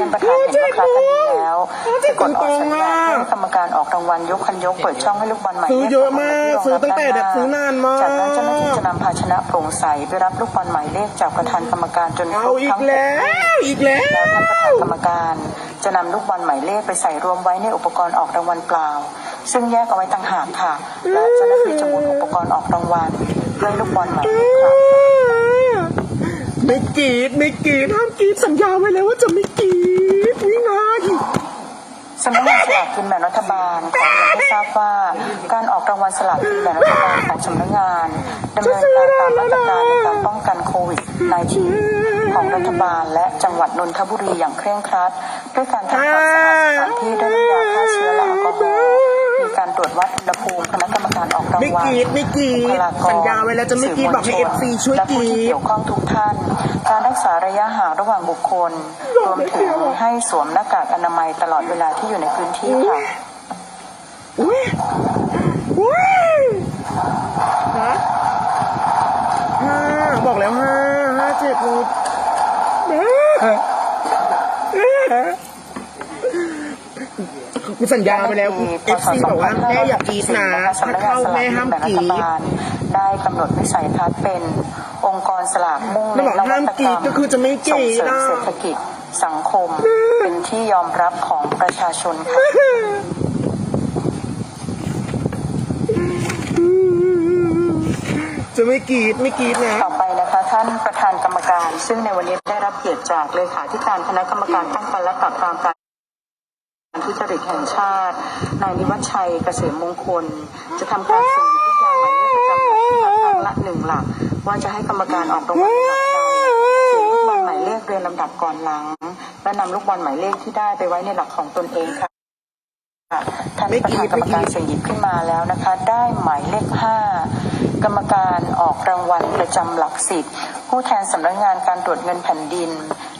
ท่านประธานเห็นว่าครากันดีแล้วจะกดออกสัญญาณให้กรรมการออกรางวัลยกคันยกเปิดช่องให้ลูกบอลหมายเลขซื้อเยอะมากซื้อตั้งแต่แบบซื้อนานมากจากนั้นเจ้าหน้าที่จะนำภาชนะโปร่งใสไปรับลูกบอลหมายเลขจากประธานกรรมการจนคเอารบอีทั้กงหกแล้วอีกแล้วแล้วท่านประธานกรรมการจะนำลูกบอลหมายเลขไปใส่รวมไว้ในอุปกรณ์ออกรางวัลเปล่า ซึ่งแยกเอาไว้ต่างหากค่ะ และเจ้าหน้าที่จะหมุนอุปกรณ์ออกรางวัลเพื่อให้ลูกบอลหมายเลขครับ ไม่กรีดไม่กรีดห้ามกรีดสัญญาไว้แล้วว่าจะไม่กรีดวินาทีสำนักงานสลากกินแบ่งรัฐบาลขอเรียนให้ทราบว่าการออกรางวัลสลากกินแบ่งรัฐบาลของสำนักงานดำเนินการตามมาตรการในการป้องกันโควิด -19 ของรัฐบาลและจังหวัดนนทบุรีอย่างเคร่งครัด ด้วยการทำความสะอาดสถานที่ด้วยน้ำยาฆ่าเชื้อและแอลกอฮอล์ การตรวจวัดอุณหภูมิคณะกรรมการออกรางไม่วักลรีดไม่กรีดบุคลากรสัญญาไว้แล้วจะไม่กรีดบอกให้ FC ช่วยและผู้ที่กรีดเกี่ยวข้องทุกท่าน การรักษาระยะห่างระหว่างบุคคล รวมถึงให้สวมหน้ากากอนามัยตลอดเวลาที่อยู่ในพื้นที่ค่ะอุ้ยอุ้ยฮะห้าบอกแล้วห้าห้าเจ็ดหก กูสัญญาไปแล้วเอฟซีบอกว่าแม่อย่ากรีดนะถ้าเข้าแม่ห้ามกรีดได้กำหนดวิสัยทัศน์เป็นองค์กรสลากมุ่งมันเน้บอกนนวัห้ามตกกรีรรดมก็คือจะไม่กส่งรีดเสริมนะเศรษฐกิจสังคม เป็นที่ยอมรับของประชาชนค่ะจะไม่กรีดไม่กรีดนะต่อไปนะคะท่านประธานกรรมการ ซึ่งในวันนี้ได้รับเกียรติจากเลขาธิการคณะกรรมการป้องกันและปราบปรามการ ทุจริตแห่งชาติ นายนิวัฒชัยเกษมมงคล จะทำการสุ่มหยิบลูกยางหมายเลขประจำหลักขึ้นมาครั้งละหนึ่งหลัก ว่าจะให้กรรมการออกรางวัลหลักใดเสียงลูกบอลหมายเลขเรียงลำดับก่อนหลัง และนำลูกบอลหมายเลขที่ได้ไปไว้ในหลักของตนเองค่ะท่านประธานกรรมการเสียงหยิบขึ้นมาแล้วนะคะ ได้หมายเลขห้ากรรมการออกรางวัลประจำหลักสิบ ผู้แทนสำนักงานการตรวจเงินแผ่นดิน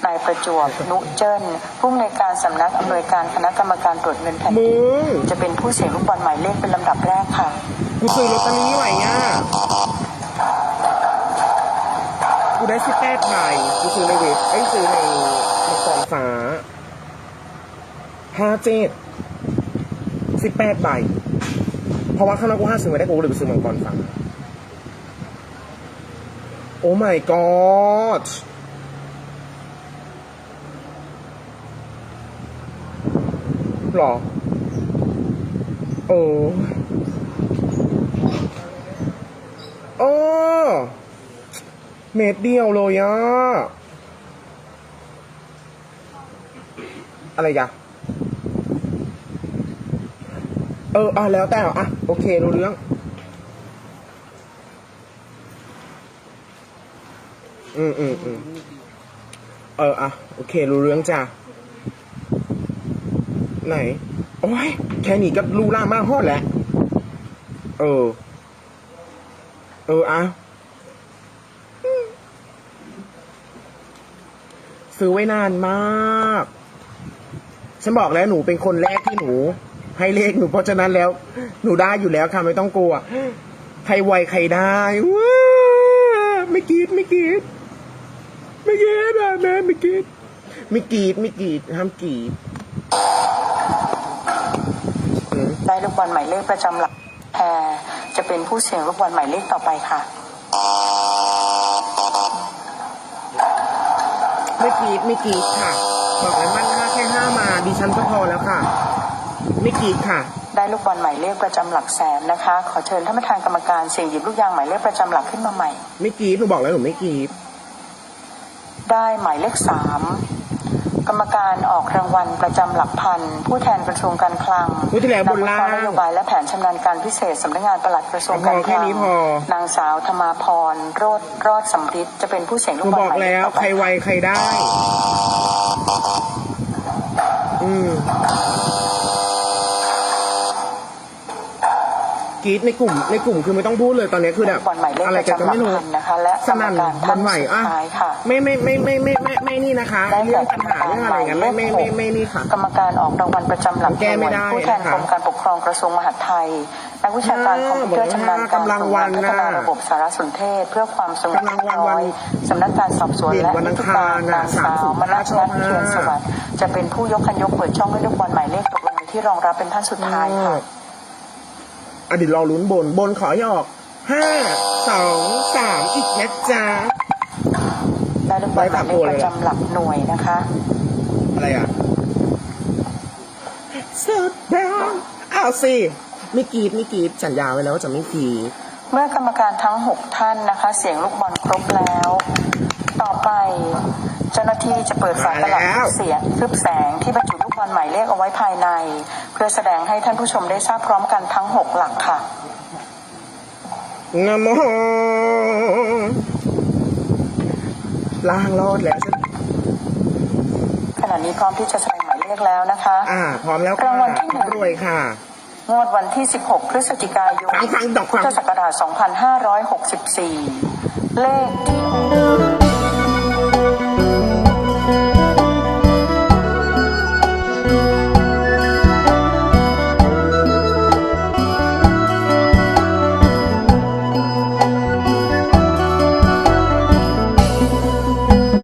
นายประจวบ นุเจิ้นผู้อำนวยการสำนักอำนวยการคณะกรรมการตรวจเงินแผ่นมึดินงจะเป็นผู้เสียงลูกบอลหมายเลขเป็นลำดับแรกค่ะกูซื้อลอตเตอรี่ไว้อะกูได้สิบแปดใบกูซื้อในเว็บไอ้ยซื้อในในกองฟ้าห้าเจ็ดสิบแปดใบเพราะว่าข้างนอกกูห้าซื้อไม่ได้กูเลยไปซื้อมังกรฟ้า โอ้ my god หรอ โอ้โอ้เม็ดเดียวเลยอะอะไรยะเอออะแล้วแต่อะ โอเครู้เรื่อง อืมอืมอืมเอออะโอเค รู้เรื่องจ้ะ ไหน โอ้ย แค่นี้ก็รู้ล่ามากฮอดแล้ว เออ เอออะซื้อไว้นานมาก ฉันบอกแล้วหนูเป็นคนแรกที่หนู ให้เลขหนูเพราะฉะนั้นแล้ว หนูได้อยู่แล้วค่ะไม่ต้องกลัว ใครไวใครได้ว้าไม่กรีดไม่กรีด ไม่กรีดอะแม่ไม่กรีดไม่กรีดไม่กรีดห้ามกรีดอืมได้ลูกบอลหมายเลขประจำหลักแพรจะเป็นผู้เสียงลูกบอลหมายเลขต่อไปค่ะ ไม่กรีดไม่กรีดค่ะ บอกเลยมันห้าแค่ห้ามาดิฉันก็พอแล้วค่ะ ไม่กรีดค่ะ ได้ลูกบอลหมายเลขประจำหลักแสนนะคะ ขอเชิญท่านประธานกรรมการเสี่ยงหยิบลูกยางหมายเลขประจำหลักขึ้นมาใหม่ ไม่กรีดหนูบอกแล้วหนูไม่กรีด ได้หมายเลขสามกรรมการออกรางวัลประจำหลักพันผู้แทนกระทรวงการคลังพูดที่แล้วบนล่างกวิเคระห์นโยบายและแผนชำนาญการพิเศษสำนักงานปลัดกระทรวงการคพอแค่ลังนี้พอนางสาวธมาพรโรดรอดสำริดจะเป็นผู้เสี่ยงหลูนูกบอลบอกหมายเลแล้ขวต่อใคไปรไวใครได้ อืม กรีดในกลุ่ม ในกลุ่มคือไม่ต้องพูดเลยตอนนี้คือแบบบอลหมายเลขอะไรประกันก็จำหลัไม่กรู้พันนะคะและสนั่นกรรมการหวันไหวอะท่านสุดท้ายค่ะ ไม่ไม่ไม่ไม่ไม่ไม่ไม่นี่นะคะได้เรื่แก่องปัญหาเรื่องอะไรกันไม่ไม่ไม่ไม่นี่ค่ะ กรรมการออกรางวัลประจำหลักแก้ไม่ได้ผู้แทนนะคะกรมการปกครองกระทรวงมหาดไทย นักวิชาการคอมพิวเตอร์ชำนาญการกำลังวันพัฒนาน่ะระบบสารสนเทศ เพื่อความสงบกำลังวันเรียบร้อยสำนักการสอบสวนเด่นและวันอันิงติคารการน่ะนางสาว30มนัสนัทช่องห้าเทียนสวัสดิ์จะเป็นผู้ยกคันยกเปิดช่องให้ลูกบอลหมายเลขตกลงในที่รองรับเป็นท่านสุดท้ายค่ะ อ ดีตรอลุ้นบนบนขอให้ออกห้าสองสามอีกนะจ๊ะ ได้ลูกบอลหมายเลขประจำหลักหน่วยนะคะ อะไรอะสุดดาวเอาสิไม่กรีดไม่กรีดสัญญาไว้แล้วว่าจะไม่กรีด เมื่อกรรมการทั้ง 6 ท่านนะคะ เสียงลูกบอลครบแล้ว ต่อไป เจ้าหน้าที่จะเปิดฝาตลับทึบเสียงทึบแสงที่บรรจุ ลูกบอลหมายเลขเอาไว้ภายใน เพื่อแสดงให้ท่านผู้ชมได้ทราบพร้อมกันทั้ง 6 หลักค่ะนะโมล่างรอดแล้วใช่ไหมขณะนี้พร้อมที่จะแสดงหมายเลขแล้วนะคะ อ่า พร้อมแล้วค่ะรางวัลที่หนึ่ง รวยค่ะ งวดวันที่ 16 พฤศจิกายนฟังฟังดอกฟัพุงทธศักราช2564 เลขที่ออก